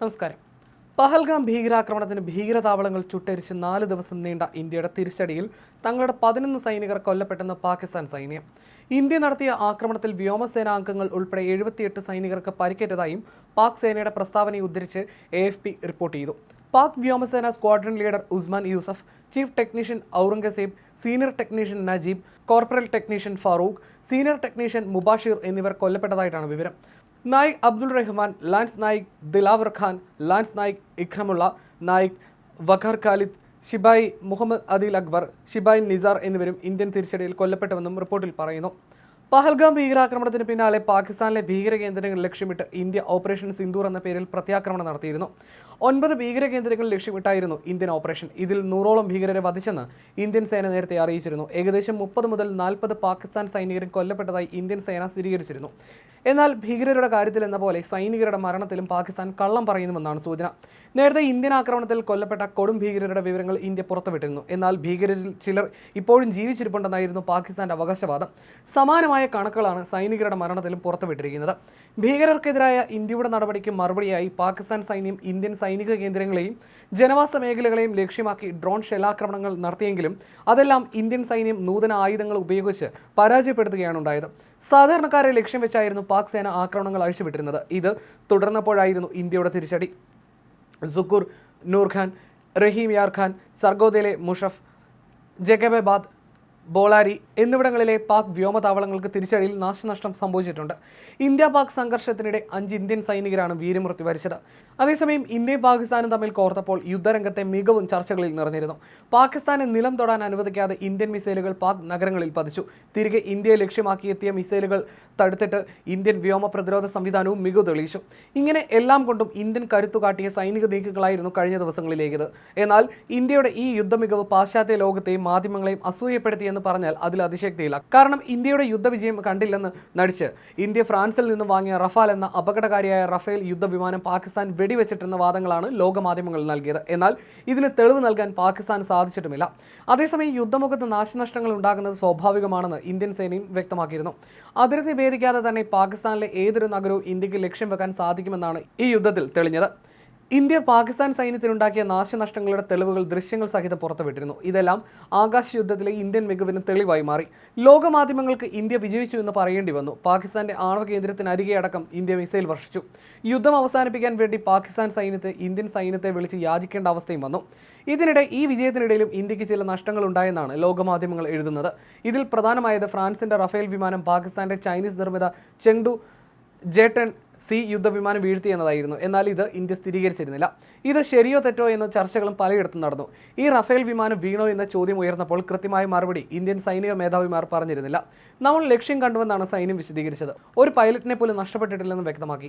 നമസ്കാരം. പഹൽഗാം ഭീകരാക്രമണത്തിന് ഭീകരതാവളങ്ങൾ ചുട്ടരിച്ച് നാല് ദിവസം നീണ്ട ഇന്ത്യയുടെ തിരിച്ചടിയിൽ തങ്ങളുടെ പതിനൊന്ന് സൈനികർ കൊല്ലപ്പെട്ടെന്ന് പാകിസ്ഥാൻ സൈന്യം. ഇന്ത്യ നടത്തിയ ആക്രമണത്തിൽ വ്യോമസേനാംഗങ്ങൾ ഉൾപ്പെടെ എഴുപത്തിയെട്ട് സൈനികർക്ക് പരിക്കേറ്റതായും പാക് സേനയുടെ പ്രസ്താവനയെ ഉദ്ധരിച്ച് എ റിപ്പോർട്ട് ചെയ്തു. പാക് വ്യോമസേന squadron leader Usman Yusuf chief technician Aurangzeb senior technician Najeeb corporal technician Farooq senior technician Mubashir എന്നിവർ കൊല്ലപ്പെട്ടതായിട്ടാണ് വിവരം. നായിക് അബ്ദുൾ റഹ്മാൻ ലാൻസ് നായിക് ദിലാവർ ഖാൻ ലാൻസ് നായിക് ഇഖ്രമുള്ള നായിക് വഖർ ഖാലിദ് ഷിബായി മുഹമ്മദ് അദിൽ അക്ബർ ഷിബായി നിസാർ എന്നിവരും ഇന്ത്യൻ തിരിച്ചടിയിൽ കൊല്ലപ്പെട്ടുവെന്നും റിപ്പോർട്ടിൽ പറയുന്നു. പഹൽഗാം ഭീകരാക്രമണത്തിന് പിന്നാലെ പാകിസ്ഥാനിലെ ഭീകര കേന്ദ്രങ്ങൾ ലക്ഷ്യമിട്ട് ഇന്ത്യ ഓപ്പറേഷൻ സിന്ദൂർ എന്ന പേരിൽ പ്രത്യാക്രമണം നടത്തിയിരുന്നു. ഒൻപത് ഭീകര കേന്ദ്രങ്ങൾ ലക്ഷ്യമിട്ടായിരുന്നു ഇന്ത്യൻ ഓപ്പറേഷൻ. ഇതിൽ നൂറോളം ഭീകരരെ വധിച്ചെന്ന് ഇന്ത്യൻ സേന നേരത്തെ അറിയിച്ചിരുന്നു. ഏകദേശം മുപ്പത് മുതൽ നാൽപ്പത് പാകിസ്ഥാൻ സൈനികരും കൊല്ലപ്പെട്ടതായി ഇന്ത്യൻ സേന സ്ഥിരീകരിച്ചിരുന്നു. എന്നാൽ ഭീകരരുടെ കാര്യത്തിൽ എന്ന പോലെ സൈനികരുടെ മരണത്തിലും പാകിസ്ഥാൻ കള്ളം പറയുന്നുവെന്നാണ് സൂചന. നേരത്തെ ഇന്ത്യൻ ആക്രമണത്തിൽ കൊല്ലപ്പെട്ട കൊടും ഭീകരരുടെ വിവരങ്ങൾ ഇന്ത്യ പുറത്തുവിട്ടിരുന്നു. എന്നാൽ ഭീകരരിൽ ചിലർ ഇപ്പോഴും ജീവിച്ചിരിപ്പുണ്ടെന്നായിരുന്നു പാകിസ്ഥാന്റെ അവകാശവാദം. സമാനമായ കണക്കുകളാണ് സൈനികരുടെ മരണത്തിലും പുറത്തുവിട്ടിരിക്കുന്നത്. ഭീകരർക്കെതിരായ ഇന്ത്യയുടെ നടപടിക്ക് മറുപടിയായി പാകിസ്ഥാൻ സൈന്യം ഇന്ത്യൻ സൈനിക കേന്ദ്രങ്ങളെയും ജനവാസ മേഖലകളെയും ലക്ഷ്യമാക്കി ഡ്രോൺ ഷെല്ലാക്രമണങ്ങൾ നടത്തിയെങ്കിലും അതെല്ലാം ഇന്ത്യൻ സൈന്യം നൂതന ആയുധങ്ങൾ ഉപയോഗിച്ച് പരാജയപ്പെടുത്തുകയാണ് ഉണ്ടായത്. സാധാരണക്കാരെ ലക്ഷ്യം വെച്ചായിരുന്നു പാക് സേന ആക്രമണങ്ങൾ അഴിച്ചുവിട്ടിരുന്നത്. ഇത് തുടർന്നപ്പോഴായിരുന്നു ഇന്ത്യയുടെ തിരിച്ചടി. സുക്കൂർ നൂർഖാൻ റഹീം യാർ ഖാൻ സർഗോദയിലെ മുഷഫ് ജഗബാദ് ബോളാരി എന്നിവിടങ്ങളിലെ പാക് വ്യോമതാവളങ്ങൾക്ക് തിരിച്ചടിയിൽ നാശനഷ്ടം സംഭവിച്ചിട്ടുണ്ട്. ഇന്ത്യ പാക് സംഘർഷത്തിനിടെ അഞ്ച് ഇന്ത്യൻ സൈനികരാണ് വീരമൃത്യു വരിച്ചത്. അതേസമയം ഇന്ത്യയും പാകിസ്ഥാനും തമ്മിൽ കോർത്തപ്പോൾ യുദ്ധരംഗത്തെ മികവും ചർച്ചകളിൽ നിറഞ്ഞിരുന്നു. പാകിസ്ഥാനെ നിലം തൊടാൻ അനുവദിക്കാതെ ഇന്ത്യൻ മിസൈലുകൾ പാക് നഗരങ്ങളിൽ പതിച്ചു. തിരികെ ഇന്ത്യയെ ലക്ഷ്യമാക്കി എത്തിയ മിസൈലുകൾ തടുത്തിട്ട് ഇന്ത്യൻ വ്യോമ പ്രതിരോധ സംവിധാനവും മികവ് തെളിയിച്ചു. ഇങ്ങനെ എല്ലാം കൊണ്ടും ഇന്ത്യൻ കരുത്തു കാട്ടിയ സൈനിക നീക്കങ്ങളായിരുന്നു കഴിഞ്ഞ ദിവസങ്ങളിലേക്കത്. എന്നാൽ ഇന്ത്യയുടെ ഈ യുദ്ധമികവ് പാശ്ചാത്യ ലോകത്തെയും മാധ്യമങ്ങളെയും അസൂയപ്പെടുത്തിയെന്ന് പറഞ്ഞാൽ അതിൽ അതിശക്തിയില്ല. കാരണം ഇന്ത്യയുടെ യുദ്ധവിജയം കണ്ടില്ലെന്ന് നടിച്ച് ഇന്ത്യ ഫ്രാൻസിൽ നിന്ന് വാങ്ങിയ റഫാൽ എന്ന അപകടകാരിയായ റഫേൽ യുദ്ധവിമാനം പാകിസ്ഥാൻ വെടിവെച്ചിട്ടെന്ന വാദങ്ങളാണ് ലോകമാധ്യമങ്ങൾ നൽകിയത്. എന്നാൽ ഇതിന് തെളിവ് നൽകാൻ പാകിസ്ഥാൻ സാധിച്ചിട്ടുമില്ല. അതേസമയം യുദ്ധമുഖത്ത് നാശനഷ്ടങ്ങൾ ഉണ്ടാകുന്നത് സ്വാഭാവികമാണെന്ന് ഇന്ത്യൻ സേനയും വ്യക്തമാക്കിയിരുന്നു. അതിർത്തി ഭേദിക്കാതെ തന്നെ പാകിസ്ഥാനിലെ ഏതൊരു നഗരവും ഇന്ത്യയ്ക്ക് ലക്ഷ്യം വെക്കാൻ സാധിക്കുമെന്നാണ് ഈ യുദ്ധത്തിൽ തെളിഞ്ഞത്. ഇന്ത്യ പാകിസ്ഥാൻ സൈന്യത്തിനുണ്ടാക്കിയ നാശനഷ്ടങ്ങളുടെ തെളിവുകൾ ദൃശ്യങ്ങൾ സഹിതം പുറത്തുവിട്ടിരുന്നു. ഇതെല്ലാം ആകാശ യുദ്ധത്തിലെ ഇന്ത്യൻ മികവിന് തെളിവായി മാറി. ലോകമാധ്യമങ്ങൾക്ക് ഇന്ത്യ വിജയിച്ചു എന്ന് പറയേണ്ടി വന്നു. പാകിസ്ഥാന്റെ ആണവ കേന്ദ്രത്തിനരികെ അടക്കം ഇന്ത്യ മിസൈൽ വർഷിച്ചു. യുദ്ധം അവസാനിപ്പിക്കാൻ വേണ്ടി പാകിസ്ഥാൻ സൈന്യത്തെ ഇന്ത്യൻ സൈന്യത്തെ വിളിച്ച് യാചിക്കേണ്ട അവസ്ഥയും വന്നു. ഇതിനിടെ ഈ വിജയത്തിനിടയിലും ഇന്ത്യയ്ക്ക് ചില നഷ്ടങ്ങൾ ഉണ്ടായെന്നാണ് ലോകമാധ്യമങ്ങൾ എഴുതുന്നത്. ഇതിൽ പ്രധാനമായത് ഫ്രാൻസിന്റെ റഫേൽ വിമാനം പാകിസ്ഥാന്റെ ചൈനീസ് നിർമ്മിത ചെങ്ഡു ജേട്ടൻ സി യുദ്ധവിമാനം വീഴ്ത്തി എന്നതായിരുന്നു. എന്നാൽ ഇത് ഇന്ത്യ സ്ഥിരീകരിച്ചിരുന്നില്ല. ഇത് ശരിയോ തെറ്റോ എന്ന ചർച്ചകളും പലയിടത്തും നടന്നു. ഈ റഫേൽ വിമാനം വീണോ എന്ന ചോദ്യം ഉയർന്നപ്പോൾ കൃത്യമായ മറുപടി ഇന്ത്യൻ സൈനിക മേധാവിമാർ പറഞ്ഞിരുന്നില്ല. നമ്മൾ ലക്ഷ്യം കണ്ടുവെന്നാണ് സൈന്യം വിശദീകരിച്ചത്. ഒരു പൈലറ്റിനെ പോലും നഷ്ടപ്പെട്ടിട്ടില്ലെന്ന് വ്യക്തമാക്കി.